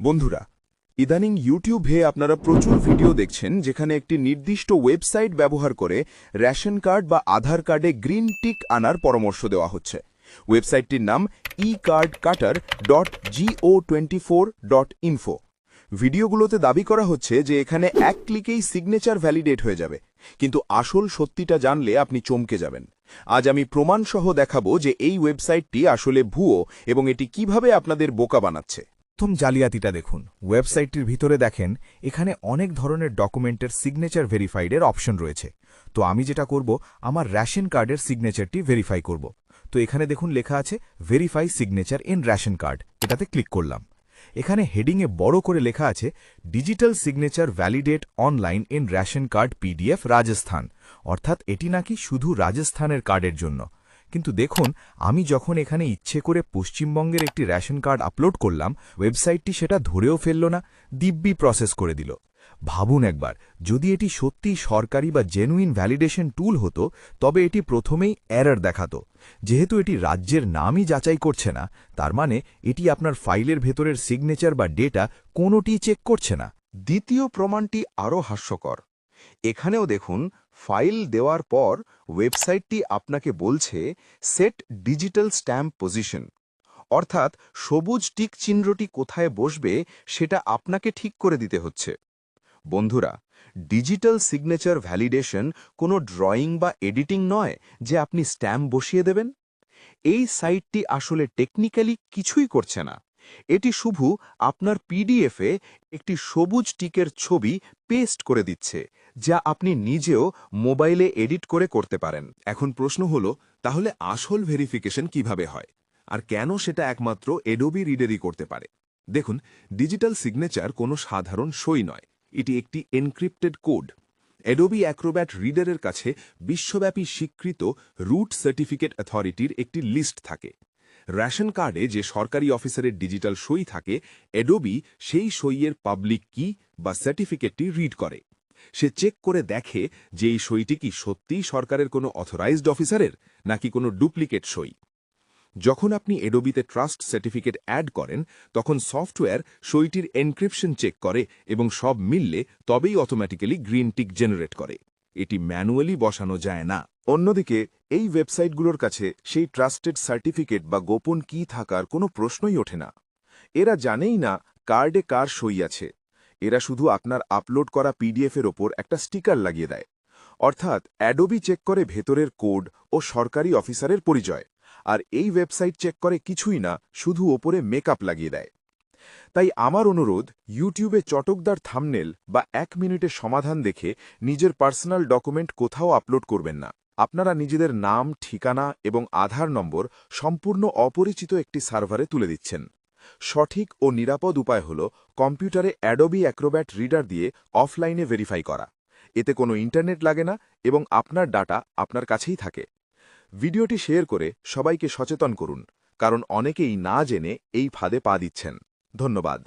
বন্ধুরা, ইদানিং ইউটিউবে আপনারা প্রচুর ভিডিও দেখছেন যেখানে একটি নির্দিষ্ট ওয়েবসাইট ব্যবহার করে রেশন কার্ড বা আধার কার্ডে গ্রিন টিক আনার পরামর্শ দেওয়া হচ্ছে। ওয়েবসাইটটির নাম E card cutter dot Jio twenty four dot info ভিডিওগুলোতে দাবি করা হচ্ছে যে এখানে এক ক্লিকেই সিগনেচার ভ্যালিডেট হয়ে যাবে। কিন্তু আসল সত্যিটা জানলে আপনি চমকে যাবেন। আজ আমি প্রমাণসহ দেখাবো যে এই ওয়েবসাইটটি আসলে ভুয়ো এবং এটি কীভাবে আপনাদের বোকা বানাচ্ছে। প্রথম জালিয়াতিটা দেখুন। ওয়েবসাইটটির ভিতরে দেখেন, এখানে অনেক ধরনের ডকুমেন্টের সিগনেচার ভেরিফাইডের অপশন রয়েছে। তো আমি যেটা করব, আমার রেশন কার্ডের সিগনেচারটি ভেরিফাই করব। তো এখানে দেখুন লেখা আছে verify signature in ration card এটাতে ক্লিক করলাম। এখানে হেডিংয়ে বড় করে লেখা আছে digital signature validate online in ration card PDF Rajasthan. অর্থাৎ এটি নাকি শুধু রাজস্থানের কার্ডের জন্য। কিন্তু দেখুন, আমি যখন এখানে ইচ্ছে করে পশ্চিমবঙ্গের একটি রেশন কার্ড আপলোড করলাম, ওয়েবসাইটটি সেটা ধরেও ফেলল না, দিব্যি প্রসেস করে দিল। ভাবুন একবার, যদি এটি সত্যিই সরকারি বা জেনুইন ভ্যালিডেশন টুল হতো, তবে এটি প্রথমেই এরর দেখাতো। যেহেতু এটি রাজ্যের নামই যাচাই করছে না, তার মানে এটি আপনার ফাইলের ভেতরের সিগনেচার বা ডেটা কোনোটি চেক করছে না। দ্বিতীয় প্রমাণটি আরও হাস্যকর। এখানেও দেখুন, ফাইল দেওয়ার পর ওয়েবসাইটটি আপনাকে বলছে, সেট ডিজিটাল স্ট্যাম্প পজিশন। অর্থাৎ সবুজ টিক চিহ্নটি কোথায় বসবে সেটা আপনাকে ঠিক করে দিতে হচ্ছে। বন্ধুরা, ডিজিটাল সিগনেচার ভ্যালিডেশন কোনো ড্রয়িং বা এডিটিং নয় যে আপনি স্ট্যাম্প বসিয়ে দেবেন। এই সাইটটি আসলে টেকনিক্যালি কিছুই করছে না। এটি শুধু আপনার পিডিএফে একটি সবুজ টিকের ছবি পেস্ট করে দিচ্ছে, যা আপনি নিজেও মোবাইলে এডিট করে করতে পারেন। এখন প্রশ্ন হল, তাহলে আসল ভেরিফিকেশন কীভাবে হয়? আর কেন সেটা একমাত্র এডোবি রিডেরই করতে পারে? দেখুন ডিজিটাল সিগনেচার কোনো সাধারণ সই নয়, এটি একটি এনক্রিপ্টেড কোড অ্যাডোবি অ্যাক্রোব্যাট রিডারের কাছে বিশ্বব্যাপী স্বীকৃত রুট সার্টিফিকেট অথরিটির একটি লিস্ট থাকে। রেশন কার্ডে যে সরকারি অফিসারের ডিজিটাল সই থাকে অ্যাডোবি সেই সইয়ের পাবলিক কি বা সার্টিফিকেটটি রিড করে। সে চেক করে দেখে যে এই সইটি কি সত্যিই সরকারের কোনো অথরাইজড অফিসারের নাকি কোনো ডুপ্লিকেট সই। যখন আপনি এডোবিতে ট্রাস্ট সার্টিফিকেট অ্যাড করেন, তখন সফটওয়্যার সইটির এনক্রিপশন চেক করে এবং সব মিললে তবেই অটোমেটিক্যালি গ্রিন টিক জেনারেট করে। এটি ম্যানুয়ালি বসানো যায় না। অন্যদিকে, এই ওয়েবসাইটগুলোর কাছে সেই ট্রাস্টেড সার্টিফিকেট বা গোপন কি থাকার কোনো প্রশ্নই ওঠে না। এরা জানেই না কার্ডে কার সই আছে। এরা শুধু আপনার আপলোড করা পিডিএফের ওপর একটা স্টিকার লাগিয়ে দেয়। অর্থাৎ অ্যাডোবি চেক করে ভেতরের কোড ও সরকারি অফিসারের পরিচয়। আর এই ওয়েবসাইট চেক করে কিছুই না, শুধু ওপরে মেকআপ লাগিয়ে দেয়। তাই আমার অনুরোধ, ইউটিউবে চটকদার থামনেল বা এক মিনিটের সমাধান দেখে নিজের পার্সোনাল ডকুমেন্ট কোথাও আপলোড করবেন না। আপনারা নিজেদের নাম, ঠিকানা এবং আধার নম্বর সম্পূর্ণ অপরিচিত একটি সার্ভারে তুলে দিচ্ছেন। সঠিক ও নিরাপদ উপায় হল কম্পিউটারে অ্যাডোবি অ্যাক্রোব্যাট রিডার দিয়ে অফলাইনে ভেরিফাই করা। এতে কোনো ইন্টারনেট লাগে না এবং আপনার ডাটা আপনার কাছেই থাকে। ভিডিওটি শেয়ার করে সবাইকে সচেতন করুন, কারণ অনেকেই না জেনে এই ফাঁদে পা দিচ্ছেন। ধন্যবাদ।